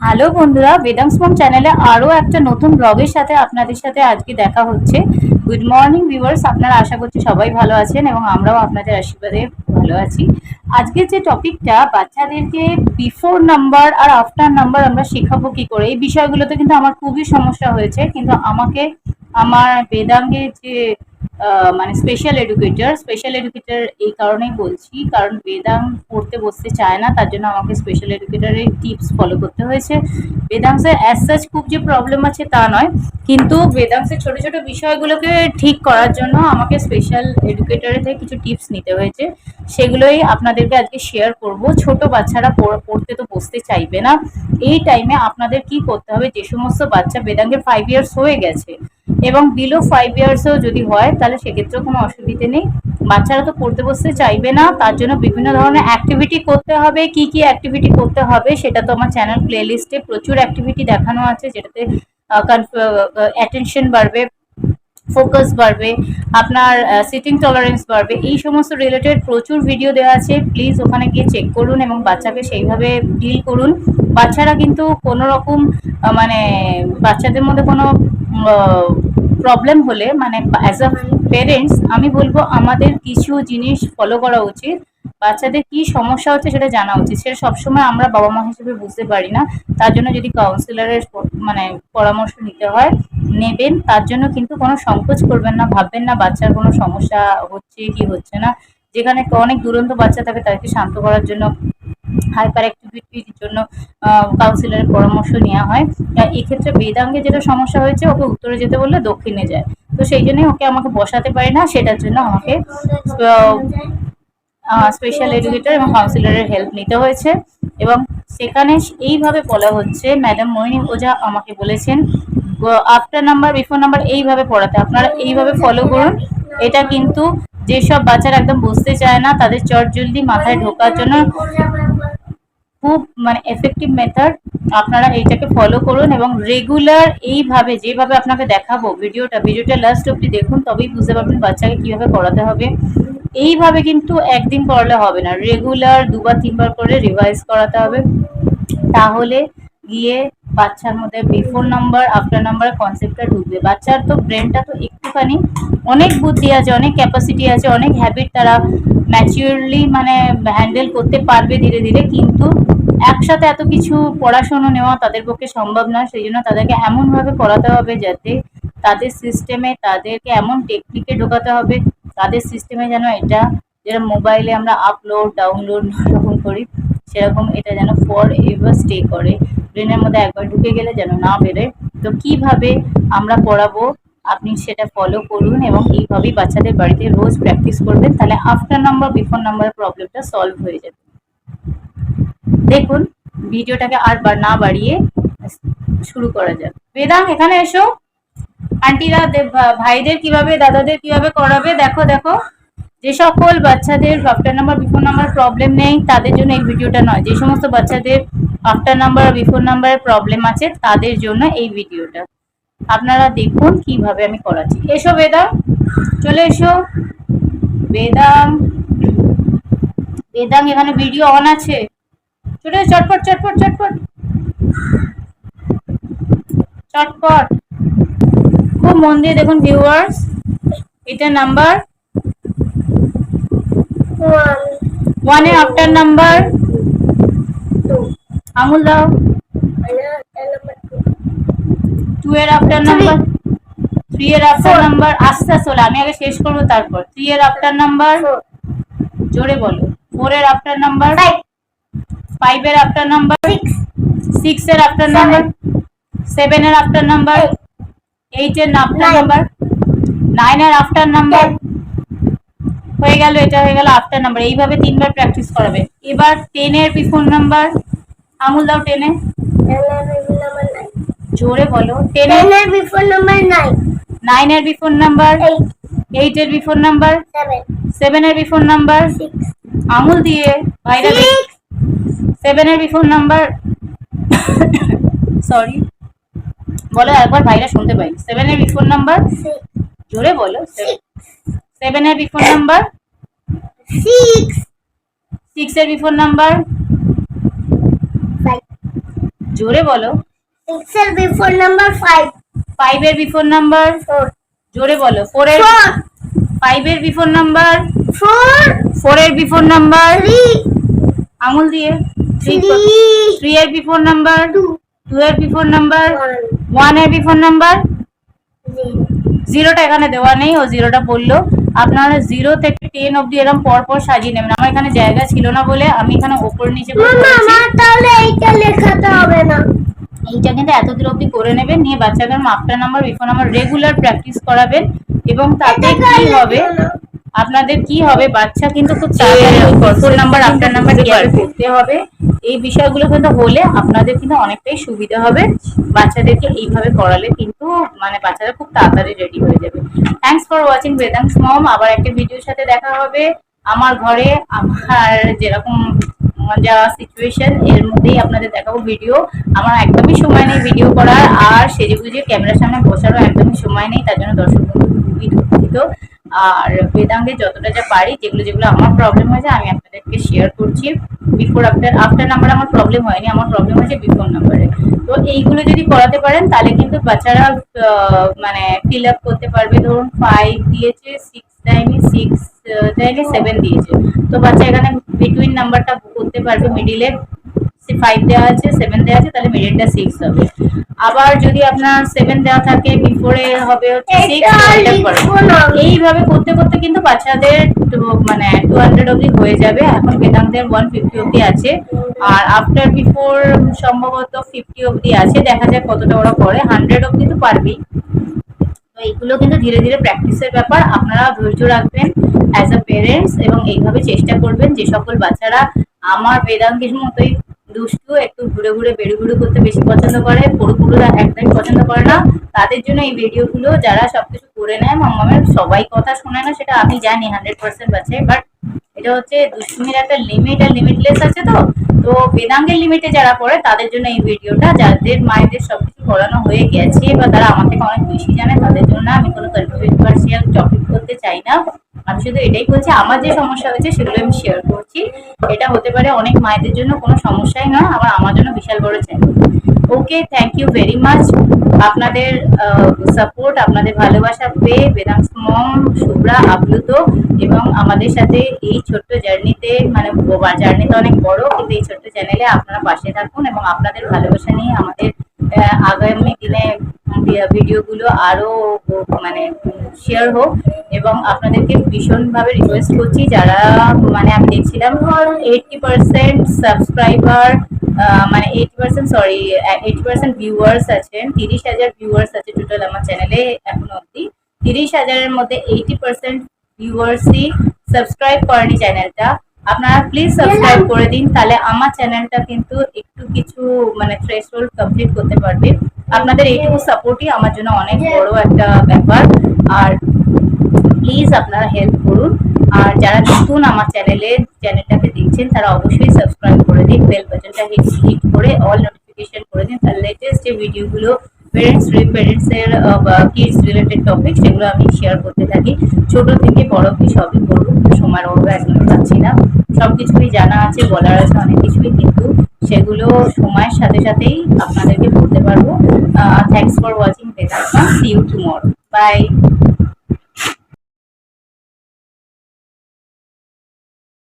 Hello বন্ধুরা বেদাংস মম চ্যানেলে আরও একটা নতুন ব্লগের সাথে আপনাদের সাথে আজকে দেখা হচ্ছে। গুড মর্নিং ভিউয়ার্স আপনারা আশা করছি সবাই ভালো আছেন এবং আমরাও আপনাদের আশীর্বাদে ভালো আছি। আজকের যে টপিকটা, বাচ্চাদেরকে বিফোর নাম্বার আর আফটার নাম্বার আমরা শেখাবো কী করে, এই বিষয়গুলোতে কিন্তু আমার খুবই সমস্যা হয়েছে। কিন্তু আমাকে, আমার বেদাঙ্গের যে মানে স্পেশাল এডুকেটর স্পেশাল এডুকেটর এই কারণেই বলছি, কারণ বেদাং পড়তে বসতে চায় না, তার জন্য আমাকে স্পেশাল এডুকেটরের টিপস ফলো করতে হয়েছে। বেদাংসের অ্যাজ সাচ খুব যে প্রবলেম আছে তা নয়, কিন্তু বেদাংসের ছোট ছোট বিষয়গুলোকে ঠিক করার জন্য আমাকে স্পেশাল এডুকেটরের থেকে কিছু টিপস নিতে হয়েছে। সেগুলোই আপনাদেরকে আজকে শেয়ার করব। ছোট বাচ্চারা পড়তে তো বসতে চাইবে না। এই টাইমে আপনাদের কি করতে হবে? যে সমস্ত বাচ্চা বেদাঙ্গের ফাইভ ইয়ার্স হয়ে গেছে এবং বিলো ফাইভ ইয়ার্সেও যদি হয়, তাহলে সেক্ষেত্রেও কোনো অসুবিধে নেই। বাচ্চারা তো পড়তে বসতে চাইবে না, তার জন্য বিভিন্ন ধরনের অ্যাক্টিভিটি করতে হবে। কি কি অ্যাক্টিভিটি করতে হবে, সেটা তো আমার চ্যানেল প্লেলিস্টে প্রচুর অ্যাক্টিভিটি দেখানো আছে, যেটাতে অ্যাটেনশন বাড়বে ফোকাস বাড়বে, আপনার সিটিং টলারেন্স বাড়বে, এই সমস্ত রিলেটেড প্রচুর ভিডিও দেওয়া আছে। প্লিজ ওখানে গিয়ে চেক করুন এবং বাচ্চাকে সেইভাবে ডিল করুন। বাচ্চারা কিন্তু কোনো রকম মানে বাচ্চাদের মধ্যে কোনো প্রবলেম হলে মানে অ্যাজ আ পেরেন্টস আমি বলব আমাদের কিছু জিনিস ফলো করা উচিত। বাচ্চাদের কি সমস্যা হচ্ছে সেটা জানা উচিত। সেটা সবসময় আমরা বাবা মা হিসেবে বুঝতে পারি না। তার জন্য যদি কাউন্সিলরের মানে পরামর্শ নিতে হয়, নেবেন। তার জন্য কিন্তু কোনো সংকোচ করবেন না, ভাববেন না বাচ্চার কোনো সমস্যা হচ্ছে কি হচ্ছে না। যেখানে অনেক দুরন্ত বাচ্চা থাকে, তাদেরকে শান্ত করার জন্য হাইপার অ্যাক্টিভিটির জন্য কাউন্সিলরের পরামর্শ নেওয়া হয়। এক্ষেত্রে বেদাঙ্গে যেটা সমস্যা হয়েছে, ওকে উত্তরে যেতে বললে দক্ষিণে যায়। তো সেই জন্যই ওকে আমাকে বসাতে পারি না, সেটার জন্য আমাকে স্পেশাল এডুকেটর এবং কাউন্সিলরের হেল্প নিতে হয়েছে। এবং সেখানে এইভাবে বলা হচ্ছে ম্যাডাম মইনি ওঝা আমাকে বলেছেন আফটার নাম্বার বিফোর নাম্বার এইভাবে পড়াতে। আপনারা এইভাবে ফলো করুন। এটা কিন্তু যেসব বাচ্চারা একদম বুঝতে চায় না, তাদের চট জলদি মাথায় ঢোকার জন্য খুব মানে এফেক্টিভ মেথড আপনারা এইটাকে ফলো করুন এবং রেগুলার এইভাবে, যেভাবে আপনাকে দেখাবো ভিডিওটা ভিডিওটা লাস্ট অব্দি দেখুন, তবেই বুঝতে পারবেন বাচ্চাকে কীভাবে করাতে হবে। এইভাবে কিন্তু একদিন করলে হবে না রেগুলার দুবার, তিনবার করে রিভাইজ করাতে হবে। তাহলে গিয়ে বাচ্চার মধ্যে বিফোর নাম্বার আফটার নাম্বার কনসেপ্টটা ঢুকবে। বাচ্চার তো ব্রেনটা তো একটুখানি অনেক বুদ্ধি আছে, অনেক ক্যাপাসিটি আছে, অনেক হ্যাবিট তারা ম্যাচিওরলি মানে হ্যান্ডেল করতে পারবে ধীরে ধীরে, কিন্তু একসাথে এত কিছু পড়াশুনো নেওয়া তাদের পক্ষে সম্ভব নয় সেই জন্য তাদেরকে এমনভাবে পড়াতে হবে যাতে তাদের সিস্টেমে তাদেরকে এমন টেকনিকে ঢোকাতে হবে, তাদের সিস্টেমে যেন এটা যেটা মোবাইলে আমরা আপলোড ডাউনলোড রকম করি, সেরকম এটা যেন ফর এভার স্টে করে ব্রেনের মধ্যে একবার ঢুকে গেলে যেন না বেরোয়। তো কীভাবে আমরা পড়াবো আপনি সেটা ফলো করুন এবং এইভাবেই বাচ্চাদের বাড়িতে রোজ প্র্যাকটিস করবেন, তাহলে আফটার নাম্বার বিফোর নাম্বার প্রবলেমটা সলভ হয়ে যাবে। দেখুন, ভিডিওটাকে আর না বাড়িয়ে শুরু করা যাক। বেদাং, এখানে এসো। আন্টিরা ভাইদের কীভাবে, দাদাদের কীভাবে করাবে, দেখো দেখো। যে সকল বাচ্চাদের after number before number problem নেই, তাদের জন্য এই ভিডিওটা নয়। যে সমস্ত বাচ্চাদের আফটার নাম্বার বিফোর নাম্বারের প্রবলেম আছে, তাদের জন্য এই ভিডিওটা। আপনারা দেখুন কীভাবে আমি করাচ্ছি। এসো বেদাম চলে এসো। বেদাম বেদাম এখানে ভিডিও অন আছে। চলে চটপট চটপট চটপট। চটপট। খুব মন দিয়ে দেখুন ভিউয়ার্স এটা নাম্বার ওয়ানের আফটার নাম্বার আঙুল দাও। টু এর আফটার নাম্বার থ্রি এর আফটার নাম্বার আস্তে আস্তে বলে আমি আগে শেষ করব তারপর। থ্রি এর আফটার নাম্বার জোরে বলো। ফোর এর আফটার নাম্বার ফাইভ এর আফটার নাম্বার সিক্স এর আফটার নাম্বার সেভেন এর আফটার নাম্বার এইট এর আফটার নাম্বার নাইন এর আফটার নাম্বার হয়ে গেল এটা হয়ে গেল আফটার নাম্বার এইভাবে তিনবার প্র্যাকটিস করাবে। এবার টেন এর বিফোর নাম্বার আমুল দাও টেনে জোরে বলো। টেন এর before number nine, নাইন এর বিফোর নাম্বার এইট এর বিফোর নাম্বার সেভেন এর বিফোর নাম্বার আঙুল দিয়ে ভাইরা সেভেন এর বিফোর নাম্বার সরি বলো একবার ভাইরা শুনতে পাই। সেভেন এর বিফোর নাম্বার জোরে বলো। সেভেন এর বিফোর নাম্বার six, সিক্স এর বিফোর নাম্বার জোরে বলো। Six এর before number five. ফাইভ এর বিফোর নাম্বার Four. জোরে বলো ফোর এর Four. ফাইভ এর বিফোর নাম্বার Four. ফোর এর বিফোর নাম্বার Three. আঙুল দিয়ে থ্রি. থ্রি এর বিফোর নাম্বার Two. টু এর বিফোর নাম্বার. ওয়ানের বিফোর নাম্বার. জিরোটা এখানে দেওয়া নেই ও জিরোটা বলল আপনারা জিরো থেকে টেন অব্দি এরকম পর পর সাজিয়ে নেবেন আমার এখানে জায়গা ছিল না বলে আমি এখানে ওপর নিচে তাহলে এইটা লেখাতে হবে না এইটা কিন্তু এত দূর অব্দি করে নেবেন নিয়ে বাচ্চাদের after number before number regular practice করাবেন এবং তাতে কি হবে? আপনাদের কি হবে? বাচ্চা কিন্তু খুব তাড়াতাড়ি নাম্বার আফটার নাম্বার করতে হবে। এই বিষয়গুলো কিন্তু হলে আপনাদের কিন্তু অনেকটাই সুবিধা হবে। বাচ্চাদেরকে এইভাবে করালে কিন্তু মানে বাচ্চারা খুব তাড়াতাড়ি রেডি হয়ে যাবে। Thanks for watching Vedang's mom আবার একটা ভিডিওর সাথে দেখা হবে। আমার ঘরে আমার যেরকম যা সিচুয়েশন এর মধ্যেই আপনাদের দেখাবো ভিডিও আমার একদমই সময় নেই ভিডিও করার, আর সেজে গুজে ক্যামেরার সামনে বসারও একদমই সময় নেই, তার জন্য দর্শক বন্ধু খুবই দুঃখিত। আর বেদাঙ্গে যতটা যা পারি, যেগুলো যেগুলো আমার প্রবলেম হয়েছে, আমি আপনাদেরকে শেয়ার করছি। বিফোর আফটার আফটার নাম্বার আমার প্রবলেম হয়নি, আমার প্রবলেম হয়েছে বিফোর নাম্বারে তো এইগুলো যদি করাতে পারেন, তাহলে কিন্তু বাচ্চারা মানে ফিল আপ করতে পারবে। ধরুন ফাইভ দিয়েছে সিক্স দেয়নি সিক্স দেয়নি সেভেন দিয়েছে। তো বাচ্চা এখানে নাম্বারটা করতে পারবে মিডিলে ফাইভ দেওয়া আছে সেভেন দেওয়া আছে তাহলে মিডিলটা সিক্স হবে। আবার যদি আপনার সেভেন দেওয়া থাকে বিফোরে হবে হচ্ছে। এইভাবে করতে করতে কিন্তু বাচ্চাদের মানে টু হান্ড্রেড অব্দি হয়ে যাবে। এখন বেদান্তের ওয়ান ফিফটি অব্দি আছে। আর আফটার বিফোর সম্ভবত ফিফটি অব্দি আছে। দেখা যাক কতটা ওরা করে। হান্ড্রেড অব্দি তো পারবেই। এইগুলো কিন্তু ধীরে ধীরে প্র্যাকটিসের ব্যাপার। আপনারা ধৈর্য রাখবেন অ্যাজ আ পেরেন্টস এবং এইভাবে চেষ্টা করবেন যে সকল বাচ্চারা আমার বেদাঙ্গের মতোই দুষ্টু, একটু ঘুরে ঘুরে বেড়ে ঘুরে করতে বেশি পছন্দ করে পুরো পুরোরা একদমই পছন্দ করে না। তাদের জন্য এই ভিডিওগুলো যারা সবকিছু করে নেয় মামামের সবাই কথা শোনে না, সেটা আমি জানি হান্ড্রেড পার্সেন্ট বাচ্চাই বাট এটা হচ্ছে দুষ্টুমির একটা লিমিট আর লিমিটলেস আছে তো। তো বেদাঙ্গের লিমিটে যারা পড়ে, তাদের জন্য এই ভিডিওটা, যাদের মায়েদের সবকিছু করানো হয়ে গেছে বা তারা আমার থেকে অনেক বেশি জানে, তাদের জন্য আমি কোনো কন্ট্রোভার্সিয়াল টপিক করতে চাই না। আমি শুধু এটাই বলছি, আমার যে সমস্যা হয়েছে, সেগুলো আমি শেয়ার করছি। এটা হতে পারে অনেক মায়েদের জন্য কোনো সমস্যাই নয়, আবার আমার জন্য বিশাল বড় challenge okay thank you very much আপনাদের সাপোর্ট আপনাদের ভালোবাসা পেয়ে বেদাংশ মম, শুভ্রা, আপ্লুত এবং আমাদের সাথে এই ছোট্ট জার্নিতে মানে জার্নি তো অনেক বড়, কিন্তু এই ছোট্ট চ্যানেলে আপনারা পাশে থাকুন এবং আপনাদের ভালোবাসা নিয়ে আমাদের আগামী দিনে ভিডিওগুলো আরও মানে শেয়ার হোক এবং আপনাদেরকে ভীষণভাবে রিকোয়েস্ট করছি যারা মানে আমি দেখছিলাম এইটটি পার্সেন্ট সাবস্ক্রাইবার মানে eight percent sorry eight percent viewers আছেন, তিরিশ হাজার ভিউয়ার্স আছে টোটাল আমার চ্যানেলে এখনও অবধি। তিরিশ হাজারের মধ্যে এইটি পার্সেন্ট ভিউয়ার্সই সাবস্ক্রাইব করেনি চ্যানেলটা আপনারা প্লিজ সাবস্ক্রাইব করে দিন, তাহলে আমার চ্যানেলটা কিন্তু একটু কিছু মানে থ্রেশহোল্ড কমপ্লিট করতে পারবে। আপনাদের এইটুকু সাপোর্টই আমার জন্য অনেক বড় একটা ব্যাপার। আর প্লিজ আপনারা হেল্প করুন। আর যারা নতুন আমার চ্যানেলে চ্যানেলটাকে দেখছেন, তারা অবশ্যই সাবস্ক্রাইব করে দিন বেল বাটনটা হিট হিট করে অল নোটিফিকেশন করে দিন। তার লেটেস্ট যে ভিডিওগুলো পেরেন্টস পেরেন্টসের বা কিডস রিলেটেড টপিক সেগুলো আমি শেয়ার করতে থাকি। ছোট থেকে বড় কি সবই করব সময়ের অভাবে এখন পাচ্ছি না। সব কিছুই জানা আছে, বলার আছে অনেক কিছুই, কিন্তু সেগুলো সময়ের সাথে সাথেই আপনাদেরকে বলতে পারব। Thanks for watching Vedant see you tomorrow bye